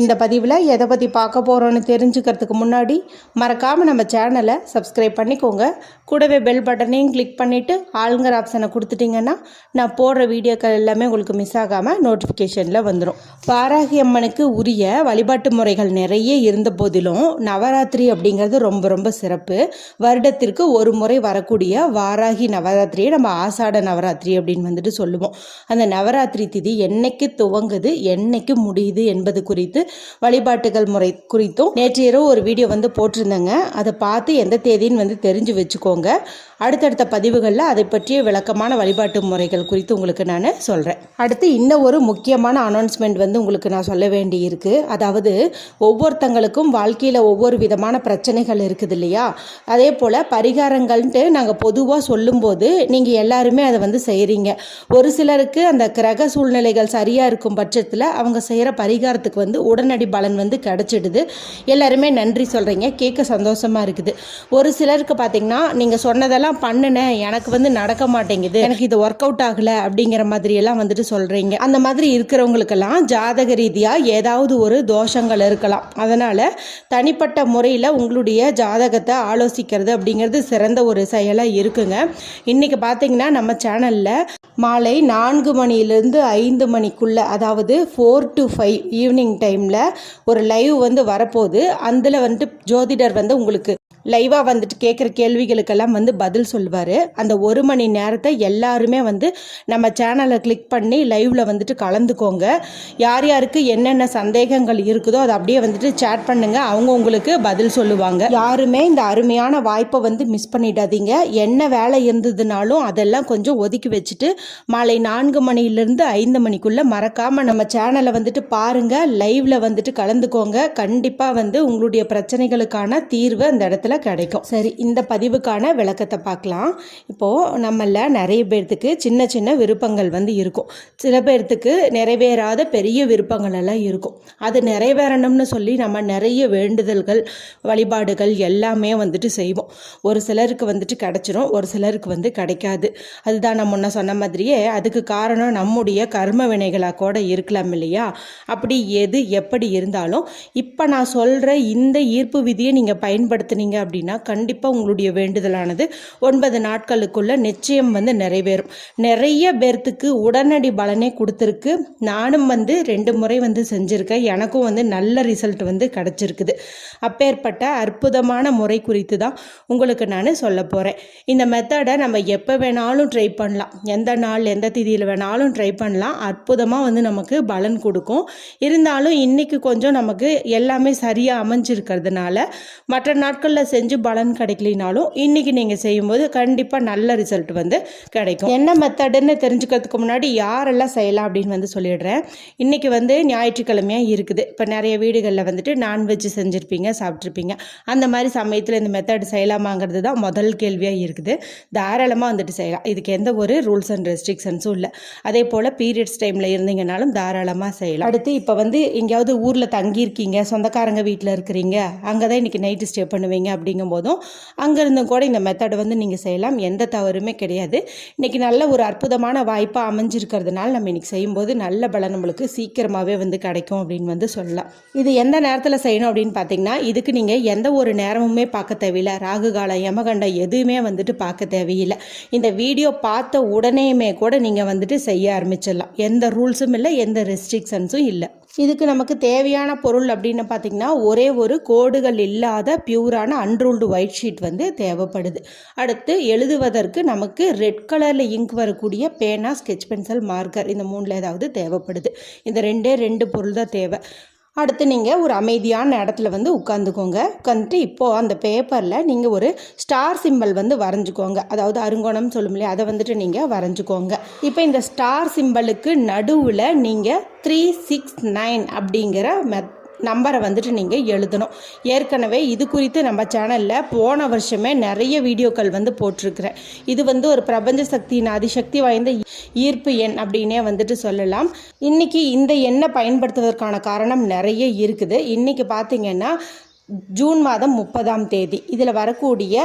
இந்த பதிவில் எதை பற்றி பார்க்க போகிறோன்னு தெரிஞ்சுக்கிறதுக்கு முன்னாடி மறக்காமல் நம்ம சேனலை சப்ஸ்கிரைப் பண்ணிக்கோங்க. கூடவே பெல் பட்டனையும் கிளிக் பண்ணிவிட்டு ஆளுங்கிற ஆப்ஷனை கொடுத்துட்டிங்கன்னா நான் போடுற வீடியோக்கள் எல்லாமே உங்களுக்கு மிஸ் ஆகாமல் நோட்டிஃபிகேஷனில் வந்துடும் வாராகி அம்மனுக்கு உரிய வழிபாட்டு முறைகள் நிறைய இருந்த போதிலும் நவராத்திரி அப்படிங்கிறது ரொம்ப ரொம்ப சிறப்பு. வருடத்திற்கு ஒரு முறை வரக்கூடிய வாராகி நவராத்திரியை நம்ம ஆசாட நவராத்திரி அப்படின்னு வந்துட்டு சொல்லுவோம். அந்த நவராத்திரி திதி என்னைக்கு துவங்குது என்னைக்கு முடியுது என்பது குறித்து வழிபாட்டுகள் முறை குறித்தும் நேற்று இரவு ஒரு வீடியோ வந்து போட்டிருந்தேங்க. அதை பார்த்து எந்த தேதின்னு வந்து தெரிஞ்சு வச்சுக்கோங்க. அடுத்தடுத்த பதிவுகளில் அதை பற்றிய விளக்கமான வழிபாட்டு முறைகள் குறித்து உங்களுக்கு நான் சொல்கிறேன் அடுத்து இன்னும் ஒரு முக்கியமான அனௌன்ஸ்மெண்ட் வந்து உங்களுக்கு நான் சொல்ல வேண்டி இருக்குது அதாவது ஒவ்வொருத்தங்களுக்கும் வாழ்க்கையில் ஒவ்வொரு விதமான பிரச்சனைகள் இருக்குது இல்லையா? அதே போல் பரிகாரங்கள்ன்ட்டு நாங்கள் பொதுவாக சொல்லும்போது நீங்கள் எல்லாருமே அதை வந்து செய்கிறீங்க ஒரு சிலருக்கு அந்த கிரக சூழ்நிலைகள் சரியாக இருக்கும் பட்சத்தில் அவங்க செய்கிற பரிகாரத்துக்கு வந்து உடனடி பலன் வந்து கிடச்சிடுது. எல்லாருமே நன்றி சொல்கிறீங்க கேட்க சந்தோஷமாக இருக்குது. ஒரு சிலருக்கு பார்த்தீங்கன்னா நீங்கள் சொன்னதெல்லாம் பண்ணினேன். எனக்கு வந்து நடக்க மாட்டேங்குது. எனக்கு இது ஒர்க் அவுட் ஆகலை அப்படிங்கிற மாதிரியெல்லாம் வந்துட்டு சொல்கிறீங்க அந்த மாதிரி இருக்கிறவங்களுக்கெல்லாம் ஜாதக ரீதியாக ஏதாவது ஒரு தோஷங்கள் இருக்கலாம். அதனால் தனிப்பட்ட முறையில் உங்களுடைய ஜாதகத்தை ஆலோசிக்கிறது அப்படிங்கிறது சிறந்த ஒரு செயலாக இருக்குங்க. இன்றைக்கி பார்த்தீங்கன்னா நம்ம சேனலில் மாலை நான்கு மணியிலேருந்து ஐந்து மணிக்குள்ளே அதாவது four to five evening time time ஒரு லைவ் வந்து வரப்போகுது. அதில் வந்துட்டு ஜோதிடர் வந்து உங்களுக்கு லைவாக வந்துட்டு கேட்குற கேள்விகளுக்கெல்லாம் வந்து பதில் சொல்லுவார் அந்த ஒரு மணி நேரத்தை எல்லாருமே வந்து நம்ம சேனலை கிளிக் பண்ணி லைவில் வந்துட்டு கலந்துக்கோங்க. யார் யாருக்கு என்னென்ன சந்தேகங்கள் இருக்குதோ அதை அப்படியே வந்துட்டு சேட் பண்ணுங்கள் அவங்க உங்களுக்கு பதில் சொல்லுவாங்க. யாருமே இந்த அருமையான வாய்ப்பை வந்து மிஸ் பண்ணிடாதீங்க. என்ன வேலை இருந்ததுனாலும் அதெல்லாம் கொஞ்சம் ஒதுக்கி வச்சுட்டு மாலை நான்கு மணிலேருந்து ஐந்து மணிக்குள்ளே மறக்காமல் நம்ம சேனலை வந்துட்டு பாருங்கள் லைவில் வந்துட்டு கலந்துக்கோங்க. கண்டிப்பாக வந்து உங்களுடைய பிரச்சனைகளுக்கான தீர்வு அந்த இடத்துல கிடைக்கும். சரி இந்த பதிவுக்கான விளக்கத்தை பார்க்கலாம். இப்போது நம்மள நிறைய பேர்த்துக்கு சின்ன சின்ன விருப்பங்கள் வந்து இருக்கும். சில பேர்த்துக்கு நிறைவேறாத பெரிய விருப்பங்கள் எல்லாம் இருக்கும். அது நிறைவேறணும்னு சொல்லி நம்ம நிறைய வேண்டுதல்கள் வழிபாடுகள் எல்லாமே வந்துட்டு செய்வோம். ஒரு சிலருக்கு வந்துட்டு கிடைச்சிரும் ஒரு சிலருக்கு வந்து கிடைக்காது. அதுதான் நான் முன்ன சொன்ன மாதிரியே அதுக்கு காரணம் நம்முடைய கர்ம வினைகளாக கூட இருக்கலாம் இல்லையா? அப்படி எது எப்படி இருந்தாலும் இப்போ நான் சொல்கிற இந்த ஈர்ப்பு விதியை நீங்கள் பயன்படுத்துனீங்க அப்படின்னா கண்டிப்பாக உங்களுடைய வேண்டுதலானது ஒன்பது நாட்களுக்குள்ள நிச்சயம் வந்து நிறைவேறும். நிறைய பேர்த்துக்கு உடனடி பலனே கொடுத்துருக்கு. நானும் வந்து ரெண்டு முறை வந்து செஞ்சுருக்கேன். எனக்கும் வந்து நல்ல ரிசல்ட் வந்து கிடச்சிருக்குது. அப்பேற்பட்ட அற்புதமான முறை குறித்து தான் உங்களுக்கு நான் சொல்ல போகிறேன் இந்த மெத்தடை நம்ம எப்போ வேணாலும் ட்ரை பண்ணலாம். எந்த நாள் எந்த திதியில் வேணாலும் ட்ரை பண்ணலாம். அற்புதமாக வந்து நமக்கு பலன் கொடுக்கும். இருந்தாலும் இன்றைக்கி கொஞ்சம் நமக்கு எல்லாமே சரியாக அமைஞ்சிருக்கிறதுனால மற்ற நாட்களில் செஞ்சு பலன் கிடைக்கலினாலும் இன்றைக்கி நீங்கள் செய்யும்போது கண்டிப்பாக நல்ல ரிசல்ட் வந்து கிடைக்கும். என்ன மெத்தடுன்னு தெரிஞ்சுக்கிறதுக்கு முன்னாடி யாரெல்லாம் செய்யலாம் அப்படின்னு வந்து சொல்லிடுறேன். இன்றைக்கி வந்து ஞாயிற்றுக்கிழமையாக இருக்குது. இப்போ நிறைய வீடுகளில் வந்துட்டு நான்வெஜ் செஞ்சுருப்பீங்க சாப்பிட்ருப்பீங்க அந்த மாதிரி சமயத்தில் இந்த மெத்தட் செய்யலாமாங்கிறது தான் முதல் கேள்வியாக இருக்குது. தாராளமாக வந்துட்டு செய்யலாம். இதுக்கு எந்த ஒரு ரூல்ஸ் அண்ட் ரெஸ்ட்ரிக்ஷன்ஸும் இல்லை. அதே போல் பீரியட்ஸ் டைமில் இருந்தீங்கனாலும் தாராளமாக செய்யலாம். அடுத்து இப்போ வந்து எங்கேயாவது ஊரில் தங்கியிருக்கீங்க சொந்தக்காரங்க வீட்டில் இருக்கிறீங்க அங்கே தான் இன்றைக்கி நைட்டு ஸ்டே பண்ணுவீங்க அப்படிங்கும் போதும் அங்கேருந்தும் கூட இந்த மெத்தடை வந்து நீங்கள் செய்யலாம். எந்த தவறுமே கிடையாது. இன்றைக்கி நல்ல ஒரு அற்புதமான வாய்ப்பாக அமைஞ்சிருக்கிறதுனால நம்ம இன்றைக்கி செய்யும்போது நல்ல பலன் நம்மளுக்கு சீக்கிரமாகவே வந்து கிடைக்கும் அப்படின்னு வந்து சொல்லலாம். இது எந்த நேரத்தில் செய்யணும் அப்படின்னு பார்த்தீங்கன்னா இதுக்கு நீங்கள் எந்த ஒரு நேரமுமே பார்க்க தேவையில்லை. ராகு காலம் யமகண்டம் எதுவுமே வந்துட்டு பார்க்க தேவையில்லை. இந்த வீடியோ பார்த்த உடனேயுமே கூட நீங்கள் வந்துட்டு செய்ய ஆரம்பிச்சிடலாம். எந்த ரூல்ஸும் இல்லை எந்த ரெஸ்ட்ரிக்ஷன்ஸும் இல்லை. இதுக்கு நமக்கு தேவையான பொருள் அப்படின்னு பார்த்தீங்கன்னா ஒரே ஒரு கோடுகள் இல்லாத பியூரான அன்ரூல்டு ஒயிட் ஷீட் வந்து தேவைப்படுது. அடுத்து எழுதுவதற்கு நமக்கு ரெட் கலரில் இங்க் வரக்கூடிய பேனா ஸ்கெட்ச் பென்சில் மார்க்கர் இந்த மூணில் ஏதாவது தேவைப்படுது. இந்த ரெண்டே ரெண்டு பொருள் தான் தேவை. அடுத்து நீங்கள் ஒரு அமைதியான இடத்துல வந்து உட்காந்துக்கோங்க உட்காந்துட்டு இப்போது அந்த பேப்பரில் நீங்கள் ஒரு ஸ்டார் சிம்பல் வந்து வரைஞ்சிக்கோங்க. அதாவது அருங்கோணம் சொல்லும் இல்லையா? அதை வந்துட்டு நீங்கள் வரைஞ்சிக்கோங்க. இப்போ இந்த ஸ்டார் சிம்பலுக்கு நடுவில் நீங்கள் த்ரீ சிக்ஸ் நைன் அப்படிங்கிற மெத் நம்பரை வந்துட்டு நீங்கள் எழுதணும். ஏற்கனவே இது குறித்து நம்ம சேனலில் போன வருஷமே நிறைய வீடியோக்கள் வந்து போட்டிருக்கிறேன். இது வந்து ஒரு பிரபஞ்ச சக்தியின் அதிசக்தி வாய்ந்த ஈர்ப்பு எண் அப்படின்னே வந்துட்டு சொல்லலாம். இன்றைக்கி இந்த எண்ணை பயன்படுத்துவதற்கான காரணம் நிறைய இருக்குது. இன்றைக்கி பார்த்தீங்கன்னா ஜூன் மாதம் முப்பதாம் தேதி. இதில் வரக்கூடிய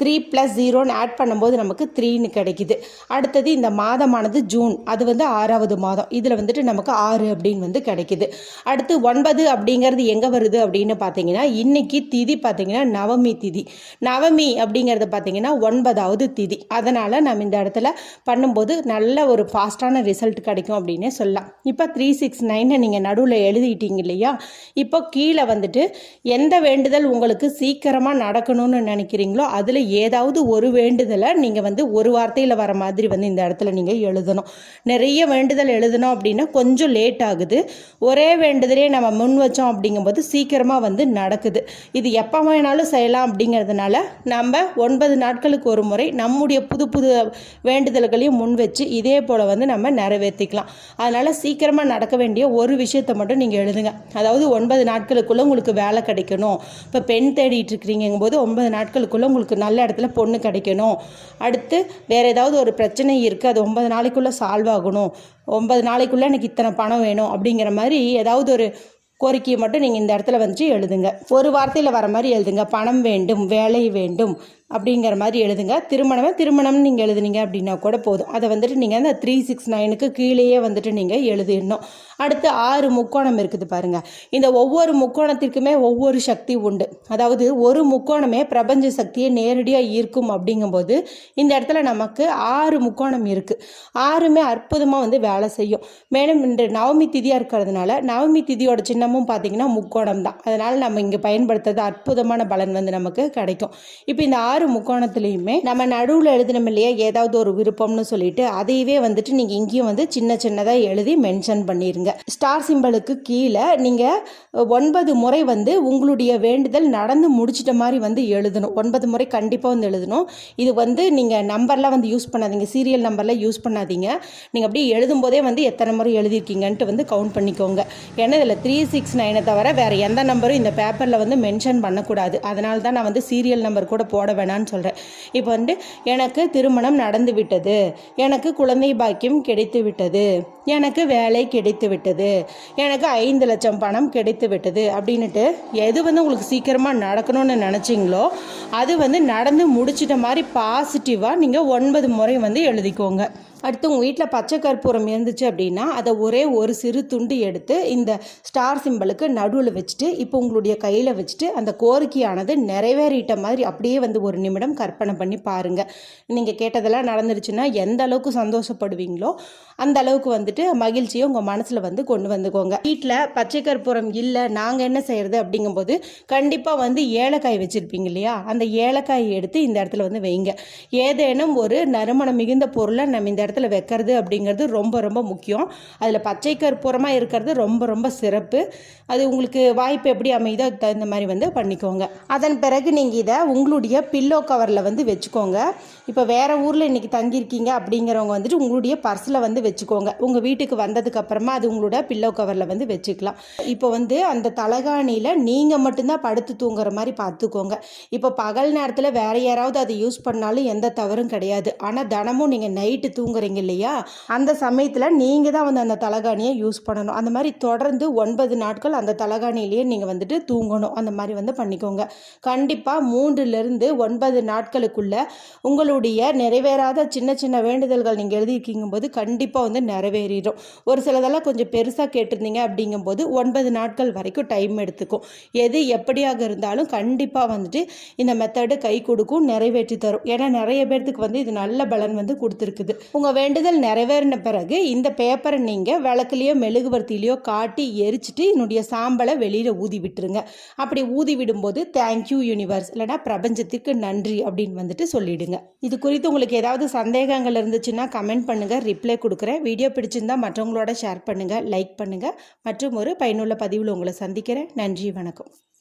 த்ரீ ப்ளஸ் ஜீரோன்னு ஆட் பண்ணும்போது நமக்கு த்ரீன்னு கிடைக்குது. அடுத்தது இந்த மாதமானது ஜூன் அது வந்து ஆறாவது மாதம். இதில் வந்துட்டு நமக்கு ஆறு அப்படின்னு வந்து கிடைக்குது. அடுத்து ஒன்பது அப்படிங்கிறது எங்கே வருது அப்படின்னு பார்த்தீங்கன்னா இன்னைக்கு திதி பார்த்தீங்கன்னா நவமி திதி. நவமி அப்படிங்கிறது பார்த்தீங்கன்னா ஒன்பதாவது திதி. அதனால் நம்ம இந்த இடத்துல பண்ணும்போது நல்ல ஒரு ஃபாஸ்ட்டான ரிசல்ட் கிடைக்கும் அப்படின்னே சொல்லலாம். இப்போ த்ரீ சிக்ஸ் நைனை நீங்கள் நடுவில் எழுதிட்டீங்க இல்லையா? இப்போ கீழே வந்துட்டு எந்த வேண்டுதல் உங்களுக்கு சீக்கிரமாக நடக்கணும்னு நினைக்கிறீங்களோ அதில் ஏதாவது ஒரு வேண்டுதலை நீங்கள் வந்து ஒரு வார்த்தையில் வர மாதிரி வந்து இந்த இடத்துல நீங்கள் எழுதணும். நிறைய வேண்டுதல் எழுதணும் அப்படின்னா கொஞ்சம் லேட் ஆகுது. ஒரே வேண்டுதலே நம்ம முன் வச்சோம் அப்படிங்கும்போது சீக்கிரமாக வந்து நடக்குது. இது எப்போ வேணாலும் செய்யலாம் அப்படிங்கிறதுனால நம்ம ஒன்பது நாட்களுக்கு ஒரு முறை நம்முடைய புது புது வேண்டுதல்களையும் முன் வச்சு இதே போல் வந்து நம்ம நிறைவேற்றிக்கலாம் அதனால் சீக்கிரமாக நடக்க வேண்டிய ஒரு விஷயத்தை மட்டும் நீங்கள் எழுதுங்க. அதாவது ஒன்பது நாட்களுக்குள்ளே உங்களுக்கு வேலை கிடைக்கணும். இப்போ பெண் தேடிட்டு இருக்கிறீங்கும் போது ஒன்பது நாட்களுக்குள்ளே உங்களுக்கு நல்ல இடத்துல பொண்ணு கிடைக்கணும். அடுத்து வேறு ஏதாவது ஒரு பிரச்சனை இருக்குது அது ஒன்பது நாளைக்குள்ளே சால்வ் ஆகணும். ஒன்பது நாளைக்குள்ளே எனக்கு இத்தனை பணம் வேணும் அப்படிங்கிற மாதிரி ஏதாவது ஒரு கோரிக்கையை மட்டும் நீங்கள் இந்த இடத்துல வந்துட்டு எழுதுங்க. ஒரு வார்த்தையில் வர மாதிரி எழுதுங்க. பணம் வேண்டும் வேலை வேண்டும். அப்படிங்கிற மாதிரி எழுதுங்க. திருமணமே திருமணம்னு நீங்கள் எழுதுனீங்க அப்படின்னா கூட போதும். அதை வந்துட்டு நீங்கள் அந்த த்ரீ சிக்ஸ் நைனுக்கு கீழேயே வந்துட்டு நீங்கள் எழுதிடணும். அடுத்து ஆறு முக்கோணம் இருக்குது பாருங்கள் இந்த ஒவ்வொரு முக்கோணத்திற்குமே ஒவ்வொரு சக்தி உண்டு. அதாவது ஒரு முக்கோணமே பிரபஞ்ச சக்தியை நேரடியாக ஈர்க்கும் அப்படிங்கும்போது இந்த இடத்துல நமக்கு ஆறு முக்கோணம் இருக்குது ஆறுமே அற்புதமாக வந்து வேலை செய்யும். மேலும் இன்று நவமி திதியாக இருக்கிறதுனால நவமி திதியோட சின்னமும் பார்த்தீங்கன்னா முக்கோணம் தான். அதனால் நம்ம இங்கே பயன்படுத்துறது அற்புதமான பலன் வந்து நமக்கு கிடைக்கும். இப்போ இந்த ஆறு முக்கோணத்துலேயுமே நம்ம நடுவில் எழுதினோம் இல்லையா? ஏதாவது ஒரு விருப்பம்னு சொல்லிட்டு அதையவே வந்துட்டு நீங்கள் இங்கேயும் வந்து சின்ன சின்னதாக எழுதி மென்ஷன் பண்ணிடுங்க ஸ்டார் சிம்பிளுக்கு கீழே நீங்கள் ஒன்பது முறை வந்து உங்களுடைய வேண்டுதல் நடந்து முடிச்சிட்ட மாதிரி வந்து எழுதணும். ஒன்பது முறை கண்டிப்பாக வந்து எழுதணும். இது வந்து நீங்கள் நம்பர்லாம் வந்து யூஸ் பண்ணாதீங்க. சீரியல் நம்பர்லாம் யூஸ் பண்ணாதீங்க. நீங்கள் அப்படியே எழுதும்போதே வந்து எத்தனை முறை எழுதியிருக்கீங்கன்ட்டு வந்து கவுண்ட் பண்ணிக்கோங்க. ஏன்னா இதில் த்ரீ சிக்ஸ் நைனை தவிர வேறு எந்த நம்பரும் இந்த பேப்பரில் வந்து மென்ஷன் பண்ணக்கூடாது. அதனால தான் நான் வந்து சீரியல் நம்பர் கூட போட வேணான்னு சொல்கிறேன் இப்போ வந்து எனக்கு திருமணம் நடந்து விட்டது. எனக்கு குழந்தை பாக்கியம் கிடைத்து விட்டது. எனக்கு வேலை கிடைத்து விட்டது. எனக்கு ஐந்து லட்சம் பணம் கிடைத்து விட்டது. அப்படின்னுட்டு எது வந்து உங்களுக்கு சீக்கிரமாக நடக்கணும்னு நினச்சிங்களோ அது வந்து நடந்து முடிச்சிட்ட மாதிரி பாசிட்டிவாக நீங்கள் ஒன்பது முறை வந்து எழுதிக்கோங்க. அடுத்து உங்கள் வீட்டில் பச்சை கற்பூரம் இருந்துச்சு அப்படின்னா அதை ஒரே ஒரு சிறு துண்டு எடுத்து இந்த ஸ்டார் சிம்பிளுக்கு நடுவில் வச்சுட்டு இப்போ உங்களுடைய கையில் வச்சுட்டு அந்த கோரிக்கையானது நிறைவேறிட்ட மாதிரி அப்படியே வந்து ஒரு நிமிடம் கற்பனை பண்ணி பாருங்கள் நீங்கள் கேட்டதெல்லாம் நடந்துருச்சுன்னா எந்த அளவுக்கு சந்தோஷப்படுவீங்களோ அந்த அளவுக்கு வந்துட்டு மகிழ்ச்சியை உங்கள் மனசில் வந்து கொண்டு வந்துக்கோங்க. வீட்டில் பச்சை கற்பூரம் இல்லை நாங்கள் என்ன செய்கிறது அப்படிங்கும்போது கண்டிப்பாக வந்து ஏலக்காய் வச்சுருப்பீங்க இல்லையா? அந்த ஏலக்காயை எடுத்து இந்த இடத்துல வந்து வைங்க. ஏதேனும் ஒரு நறுமணம் மிகுந்த பொருளை நம்ம இந்த இடத்துல வைக்கிறது அப்படிங்கிறது ரொம்ப ரொம்ப முக்கியம். அதில் பச்சை கற்பூரமாக இருக்கிறது ரொம்ப ரொம்ப சிறப்பு. அது உங்களுக்கு வாய்ப்பு எப்படி அமையுதோ அதுக்கு தகுந்த மாதிரி வந்து பண்ணிக்கோங்க. அதன் பிறகு நீங்கள் இதை உங்களுடைய பில்லோ கவரில் வந்து வச்சுக்கோங்க. இப்போ வேறு ஊரில் இன்றைக்கி தங்கியிருக்கீங்க அப்படிங்கிறவங்க வந்துட்டு உங்களுடைய பர்ஸில் வந்து வச்சுக்கோங்க. உங்கள் வீட்டுக்கு வந்ததுக்கப்புறமா அது உங்களோட பில்லோ கவரில் வந்து வச்சுக்கலாம். இப்போ வந்து அந்த தலகாணியில் நீங்கள் மட்டும்தான் படுத்து தூங்குற மாதிரி பார்த்துக்கோங்க. இப்போ பகல் நேரத்தில் வேறு யாராவது அதை யூஸ் பண்ணாலும் எந்த தவறும் கிடையாது. ஆனால் தினமும் நீங்கள் நைட்டு தூங்குறீங்க இல்லையா? அந்த சமயத்தில் நீங்கள் தான் வந்து அந்த தலகாணியை யூஸ் பண்ணணும். அந்த மாதிரி தொடர்ந்து ஒன்பது நாட்கள் அந்த தலகாணியிலேயே நீங்கள் வந்துட்டு தூங்கணும். அந்த மாதிரி வந்து பண்ணிக்கோங்க. கண்டிப்பாக மூன்றுலேருந்து ஒன்பது நாட்களுக்குள்ள உங்களுடைய நிறைவேறாத சின்ன சின்ன வேண்டுதல்கள் நீங்கள் எழுதியிருக்கீங்கும் போது கண்டிப்பாக வந்து நிறைவேறிடும். ஒரு சிலதெல்லாம் கொஞ்சம் பெருசாக கேட்டிருந்தீங்க அப்படிங்கும்போது ஒன்பது நாட்கள் வரைக்கும் டைம் எடுத்துக்கும். எது எப்படியாக இருந்தாலும் கண்டிப்பாக வந்துட்டு இந்த மெத்தடு கை கொடுக்கும் நிறைவேற்றி தரும். ஏன்னா நிறைய பேர்த்துக்கு வந்து இது நல்ல பலன் வந்து கொடுத்துருக்குது. உங்கள் வேண்டுதல் நிறைவேறின பிறகு இந்த பேப்பரை நீங்கள் விளக்குலையோ மெழுகுவர்த்திலையோ காட்டி எரிச்சிட்டு என்னுடைய சாம்பலை வெளியில் ஊதி விட்டுருங்க. அப்படி ஊதி விடும்போது தேங்க்யூ யூனிவர்ஸ் இல்லைனா பிரபஞ்சத்திற்கு நன்றி அப்படின்னு வந்துட்டு சொல்லிவிடுங்க இது குறித்து உங்களுக்கு ஏதாவது சந்தேகங்கள் இருந்துச்சுன்னா கமெண்ட் பண்ணுங்கள் ரிப்ளை கொடுக்குறேன். வீடியோ பிடிச்சிருந்தால் மற்றவங்களோட ஷேர் பண்ணுங்கள் லைக் பண்ணுங்கள் மற்றும் ஒரு பயனுள்ள பதிவில் உங்களை சந்திக்கிறேன். நன்றி வணக்கம்.